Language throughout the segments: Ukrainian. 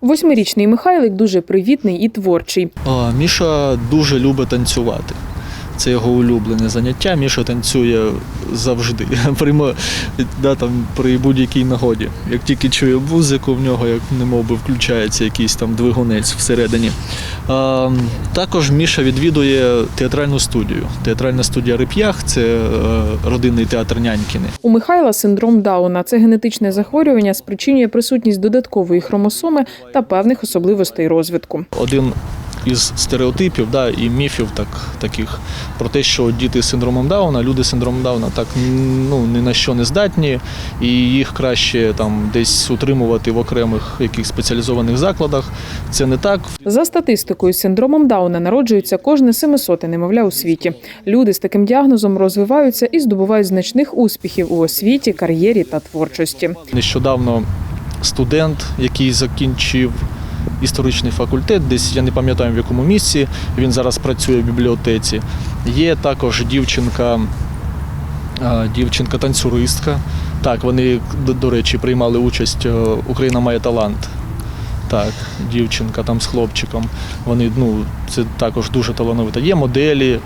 Восьмирічний Михайлик дуже привітний і творчий. Міша дуже любить танцювати. Це його улюблене заняття. Міша танцює завжди. При, мо- да, там, при будь-якій нагоді. Як тільки чує музику, в нього як немов би включається якийсь там двигунець всередині. А, також Міша відвідує театральну студію. Театральна студія Рип'ях це е, родинний театр Нянькіни. У Михайла синдром Дауна це генетичне захворювання спричинює присутність додаткової хромосоми та певних особливостей розвитку. один із стереотипів да, і міфів так, таких про те, що діти з синдромом Дауна, люди з синдромом Дауна так ну, ні на що не здатні, і їх краще там десь утримувати в окремих яких спеціалізованих закладах. Це не так. За статистикою, з синдромом Дауна народжується кожне семисоте немовля у світі. Люди з таким діагнозом розвиваються і здобувають значних успіхів у освіті, кар'єрі та творчості. Нещодавно студент, який закінчив історичний факультет, десь я не пам'ятаю в якому місці. Він зараз працює в бібліотеці. Є також дівчинка, дівчинка-танцюристка. Так, вони, до, речі, приймали участь. е, Україна має талант. Так, дівчинка там з хлопчиком. Вони ну це також дуже талановито. Є моделі,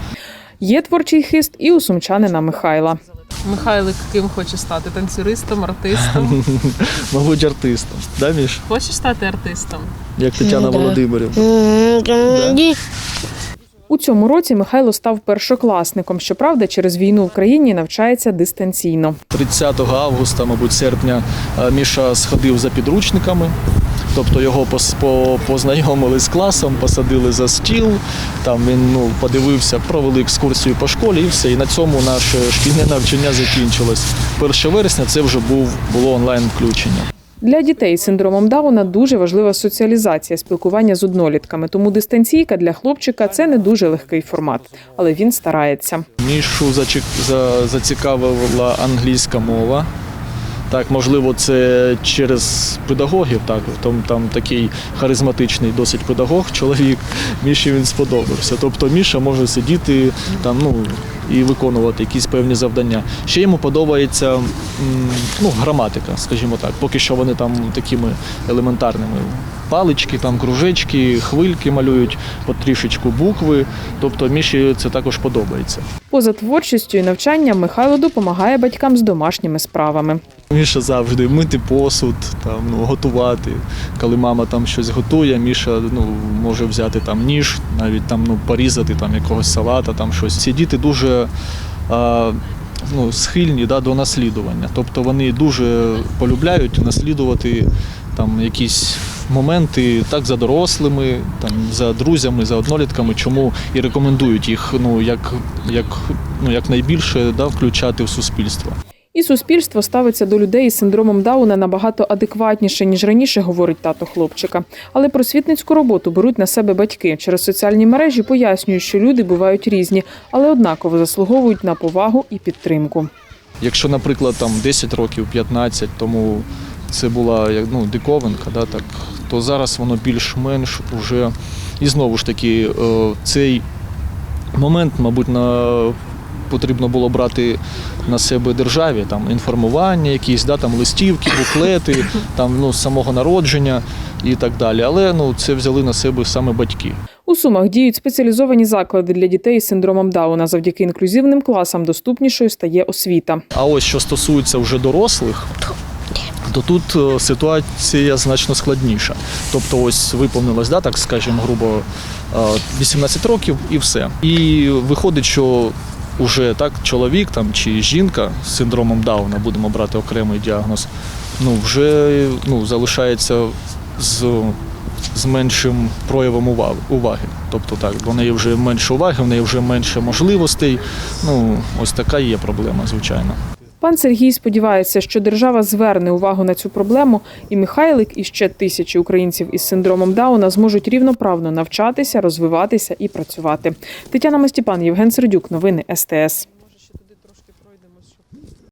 Є творчий хист і у сумчанина Михайла. Михайлик ким хоче стати? Танцюристом, артистом? мабуть, артистом. Да, Міш? Хочеш стати артистом? Як Тетяна Володимирівна. У цьому році Михайло став першокласником. Щоправда, через війну в країні навчається дистанційно. 30 августа, мабуть, серпня, е, Міша сходив за підручниками. Тобто його познайомили з класом, посадили за стіл. Там він ну, подивився, провели екскурсію по школі і все. І на цьому наше шкільне навчання закінчилось. 1 вересня це вже був було онлайн включення. Для дітей з синдромом Дауна дуже важлива соціалізація, спілкування з однолітками. Тому дистанційка для хлопчика це не дуже легкий формат, але він старається. Мішу зацікавила англійська мова. Так, можливо, це через педагогів. Так, там, там такий харизматичний досить педагог, чоловік. Міші він сподобався. Тобто Міша може сидіти там, ну, і виконувати якісь певні завдання. Ще йому подобається ну, граматика, скажімо так. Поки що вони там такими елементарними. Палички, там кружечки, хвильки малюють, потрішечку букви. Тобто Міші це також подобається. Поза творчістю і навчанням Михайло допомагає батькам з домашніми справами. Міша завжди мити посуд, там, ну, готувати. Коли мама там щось готує, Міша ну, може взяти там ніж, навіть там ну, порізати там, якогось салата, там щось. Ці діти дуже а, ну, схильні да, до наслідування. Тобто вони дуже полюбляють наслідувати там, якісь моменти так за дорослими, там, за друзями, за однолітками, чому і рекомендують їх ну, як, як, ну, як найбільше да, включати в суспільство. І суспільство ставиться до людей із синдромом Дауна набагато адекватніше, ніж раніше, говорить тато хлопчика. Але просвітницьку роботу беруть на себе батьки. Через соціальні мережі пояснюють, що люди бувають різні, але однаково заслуговують на повагу і підтримку. Якщо, наприклад, там 10 років, 15 тому це була ну, диковинка, да, так, то зараз воно більш-менш уже. І знову ж таки, е, цей момент, мабуть, на, потрібно було брати на себе державі, там інформування, якісь, да, там, листівки, буклети, там, ну, самого народження і так далі. Але ну, це взяли на себе саме батьки. У Сумах діють спеціалізовані заклади для дітей з синдромом Дауна. Завдяки інклюзивним класам доступнішою стає освіта. А ось що стосується вже дорослих, то тут е, ситуація значно складніша. Тобто, ось виповнилось, да, так скажімо, грубо е, 18 років і все. І виходить, що уже так чоловік там чи жінка з синдромом Дауна, будемо брати окремий діагноз, ну вже ну, залишається з. З меншим проявом уваги. Тобто так, в неї вже менше уваги, в неї вже менше можливостей. Ну, ось така є проблема, звичайно. Пан Сергій сподівається, що держава зверне увагу на цю проблему, і Михайлик і ще тисячі українців із синдромом Дауна зможуть рівноправно навчатися, розвиватися і працювати. Тетяна Мастіпан, Євген Сердюк, новини СТС.